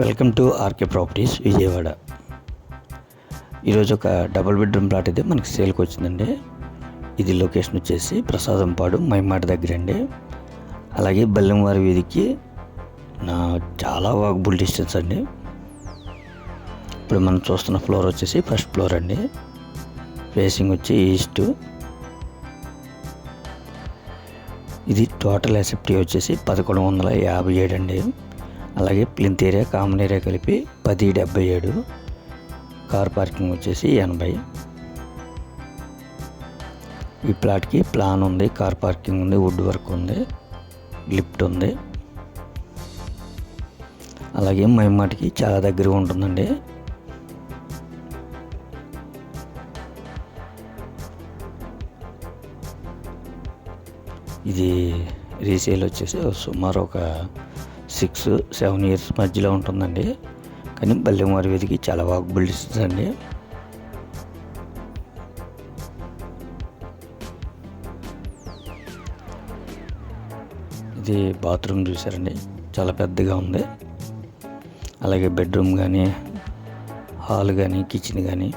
Welcome to RK properties Vijayawada. ఈరోజు ఒక double bedroom plot అయితే మనకి సేల్కి వచ్చిందండి. ఇది లొకేషన్ వచ్చేసి ప్రసాదంపాడు మైమాట దగ్గర అండి అలాగే బల్లెంవారి వీధికి నా చాలా వాకబుల్ డిస్టెన్స్ అండి. ఇప్పుడు మనం చూస్తున్న ఫ్లోర్ వచ్చేసి ఫస్ట్ ఫ్లోర్ అండి. ఫేసింగ్ వచ్చి ఈస్ట్. ఇది టోటల్ ఎసెప్టీ వచ్చేసి పదకొండు వందల యాభై ఏడు అండి. అలాగే ప్లింత్ ఏరియా కామన్ ఏరియా కలిపి పది డెబ్బై ఏడు. కార్ పార్కింగ్ వచ్చేసి ఎనభై. ఈ ప్లాట్కి ప్లాన్ ఉంది కార్ పార్కింగ్ ఉంది వుడ్ వర్క్ ఉంది లిఫ్ట్ ఉంది. అలాగే మైమాటికి చాలా దగ్గరగా ఉంటుందండి. ఇది రీసేల్ వచ్చేసి సుమారు ఒక సిక్స్ సెవెన్ ఇయర్స్ మధ్యలో ఉంటుందండి. కానీ బల్లెమారి వీధికి చాలా వాకబుల్ డిస్టెన్స్ అండి ఇది బాత్రూమ్ చూసారండి. చాలా పెద్దగా ఉంది. అలాగే బెడ్రూమ్ కానీ హాల్ కానీ కిచెన్ కానీ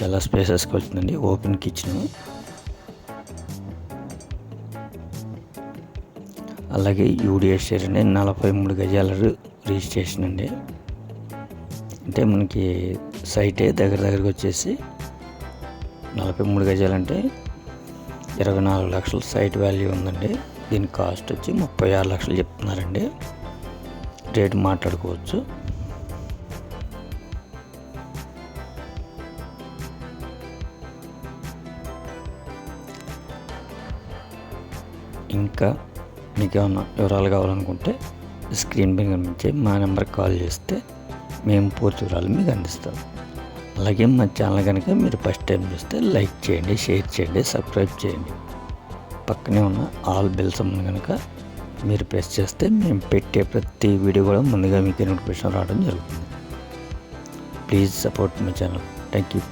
చాలా స్పేసెస్కి వచ్చిందండి. ఓపెన్ కిచెన్ అలాగే యూడిఎస్ షేర్ అండి నలభై మూడు గజాల రిజిస్ట్రేషన్ అండి. అంటే మనకి సైటే దగ్గర దగ్గరకు వచ్చేసి నలభై మూడు గజాలంటే ఇరవై నాలుగు లక్షల సైట్ వాల్యూ ఉందండి. దీని కాస్ట్ వచ్చి ముప్పై ఆరు లక్షలు చెప్తున్నారండి. రేట్ మాట్లాడుకోవచ్చు. ఇంకా మీకు ఏమన్నా వివరాలు కావాలనుకుంటే స్క్రీన్ పైన కనిపించే మా నెంబర్కి కాల్ చేస్తే మేము పూర్తి వివరాలు మీకు అందిస్తాం. అలాగే మా ఛానల్ కనుక మీరు ఫస్ట్ టైం చూస్తే లైక్ చేయండి షేర్ చేయండి సబ్స్క్రైబ్ చేయండి. పక్కనే ఉన్న ఆల్ బెల్స్ అమ్మని కనుక మీరు ప్రెస్ చేస్తే మేము పెట్టే ప్రతి వీడియో కూడా ముందుగా మీకు నోటిఫికేషన్ రావడం జరుగుతుంది. Please support my channel. Thank you.